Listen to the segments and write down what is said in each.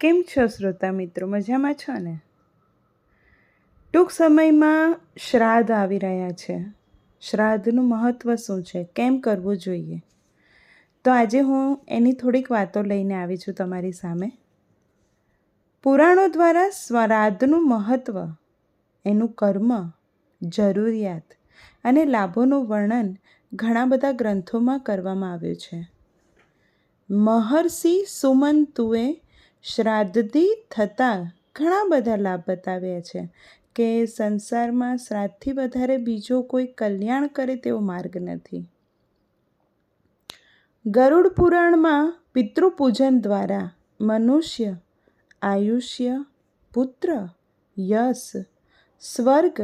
કેમ છો શ્રોતા મિત્રો? મજામાં છો ને? ટૂંક સમયમાં શ્રાદ્ધ આવી રહ્યા છે. શ્રાદ્ધનું મહત્ત્વ શું છે? કેમ કરવું જોઈએ? તો આજે હું એની થોડીક વાતો લઈને આવી છું તમારી સામે. પુરાણો દ્વારા શ્રાદ્ધનું મહત્ત્વ એનું કર્મ, જરૂરિયાત અને લાભોનું વર્ણન ઘણા બધા ગ્રંથોમાં કરવામાં આવ્યું છે. મહર્ષિ સુમંતુએ શ્રાદ્ધથી થતાં ઘણા બધા લાભ બતાવ્યા છે કે સંસારમાં શ્રાદ્ધથી વધારે બીજો કોઈ કલ્યાણ કરે તેવો માર્ગ નથી. ગરુડ પુરાણમાં પિતૃપૂજન દ્વારા મનુષ્ય, આયુષ્ય, પુત્ર, યશ, સ્વર્ગ,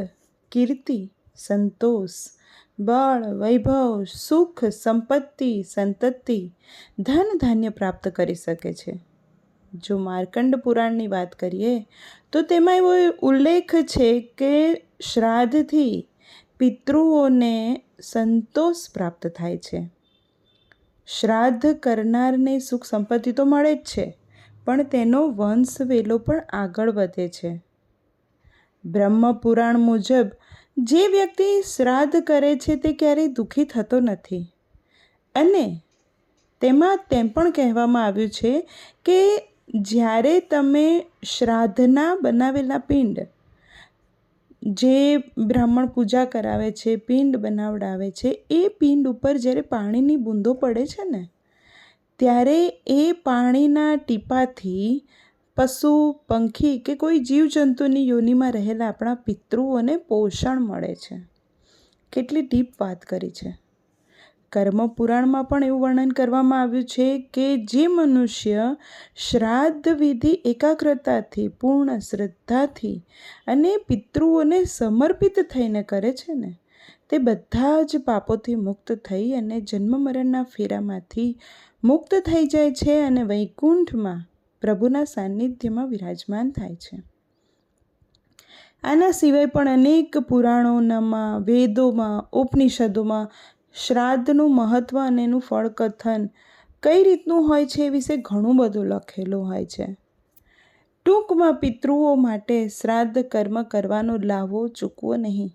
કીર્તિ, સંતોષ, બળ, વૈભવ, સુખ, સંપત્તિ, સંતતિ, ધન, ધાન્ય પ્રાપ્ત કરી શકે છે. જો માર્કંડ પુરાણની વાત કરીએ, તો તેમાં એવો ઉલ્લેખ છે કે શ્રાદ્ધથી પિતૃઓને સંતોષ પ્રાપ્ત થાય છે. શ્રાદ્ધ કરનારને સુખ સંપત્તિ તો મળે જ છે, પણ તેનો વંશ વેલો પણ આગળ વધે છે. બ્રહ્મ પુરાણ મુજબ, જે વ્યક્તિ શ્રાદ્ધ કરે છે તે ક્યારેય દુઃખી થતો નથી. અને તેમાં તેમ પણ કહેવામાં આવ્યું છે કે જ્યારે તમે શ્રાદ્ધના બનાવેલા પિંડ, જે બ્રાહ્મણ પૂજા કરાવે છે, પિંડ બનાવડાવે છે, એ પિંડ ઉપર જ્યારે પાણીની બૂંદો પડે છે ને, ત્યારે એ પાણીના ટીપાથી પશુ, પંખી કે કોઈ જીવજંતુની યોનિમાં રહેલા આપણા પિતૃઓને પોષણ મળે છે. કેટલી ડીપ વાત કરી છે. કર્મ પુરાણમાં પણ એવું વર્ણન કરવામાં આવ્યું છે કે જે મનુષ્ય શ્રાદ્ધ વિધિ એકાગ્રતાથી, પૂર્ણ શ્રદ્ધાથી અને પિતૃઓને સમર્પિત થઈને કરે છે ને, તે બધા જ પાપોથી મુક્ત થઈ અને જન્મ મરણના ફેરામાંથી મુક્ત થઈ જાય છે અને વૈકુંઠમાં પ્રભુના સાનિધ્યમાં વિરાજમાન થાય છે. આના સિવાય પણ અનેક પુરાણોનામાં, વેદોમાં, ઉપનિષદોમાં શ્રાદ્ધનું મહત્ત્વ અને એનું ફળ કથન કઈ રીતનું હોય છે એ વિશે ઘણું બધું લખેલું હોય છે. ટૂંકમાં પિતૃઓ માટે શ્રાદ્ધ કર્મ કરવાનો લાવો ચૂકવો નહીં.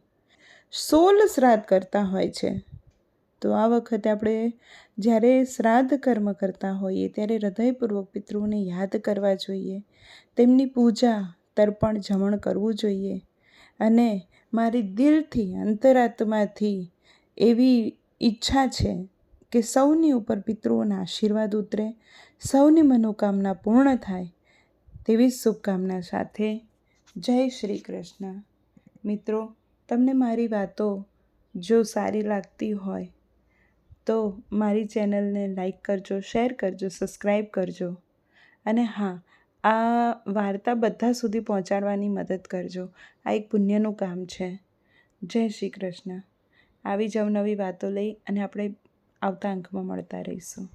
સોલ શ્રાદ્ધ કરતા હોય છે. તો આ વખતે આપણે જ્યારે શ્રાદ્ધ કર્મ કરતા હોઈએ ત્યારે હૃદયપૂર્વક પિતૃઓને યાદ કરવા જોઈએ. તેમની પૂજા, તર્પણ, જમણ કરવું જોઈએ. અને મારી દિલથી, અંતરાત્માથી એવી ઈચ્છા છે કે સૌની ઉપર પિતૃઓના આશીર્વાદ ઉતરે, સૌની મનોકામના પૂર્ણ થાય તેવી શુભકામના સાથે જય શ્રી કૃષ્ણ. મિત્રો, તમને મારી વાતો જો સારી લાગતી હોય તો મારી ચેનલને લાઈક કરજો, શેર કરજો, સબસ્ક્રાઈબ કરજો અને હા, આ વાર્તા બધા સુધી પહોંચાડવાની મદદ કરજો. આ એક પુણ્યનું કામ છે. જય શ્રી કૃષ્ણ. આવી જ અવનવી વાતો લઈ અને આપણે આવતા અંકમાં મળતા રહીશું.